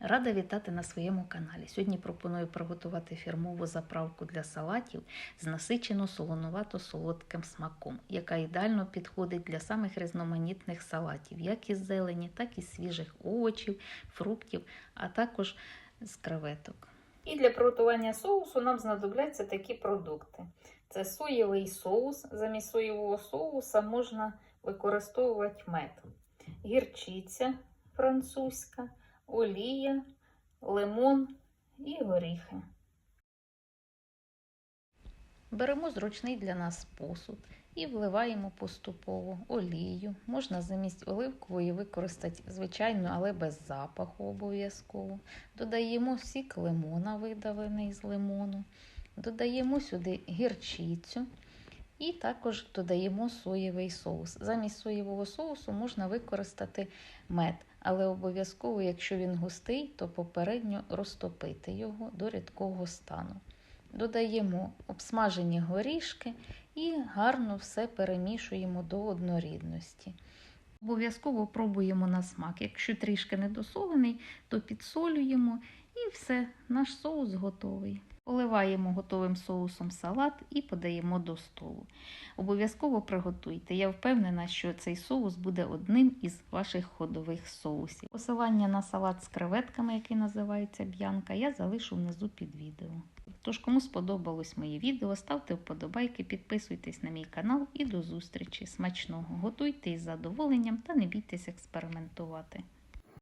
Рада вітати на своєму каналі. Сьогодні пропоную приготувати фірмову заправку для салатів з насичено солонувато-солодким смаком, яка ідеально підходить для самих різноманітних салатів, як із зелені, так і свіжих овочів, фруктів, а також з креветок. І для приготування соусу нам знадобляться такі продукти: це соєвий соус. Замість соєвого соуса можна використовувати мед, гірчиця французька олія, лимон і горіхи. Беремо зручний для нас посуд і вливаємо поступово олію. Можна замість оливкової використати звичайну, але без запаху обов'язково. Додаємо сік лимона, видавлений з лимону. Додаємо сюди гірчицю. І також додаємо соєвий соус. Замість соєвого соусу можна використати мед, але обов'язково, якщо він густий, то попередньо розтопити його до рідкого стану. Додаємо обсмажені горішки і гарно все перемішуємо до однорідності. Обов'язково пробуємо на смак. Якщо трішки недосолений, то підсолюємо і все, наш соус готовий. Поливаємо готовим соусом салат і подаємо до столу. Обов'язково приготуйте. Я впевнена, що цей соус буде одним із ваших ходових соусів. Посилання на салат з креветками, який називається б'янка, я залишу внизу під відео. Тож, кому сподобалось моє відео, ставте вподобайки, підписуйтесь на мій канал і до зустрічі. Смачного! Готуйте із задоволенням та не бійтесь експериментувати.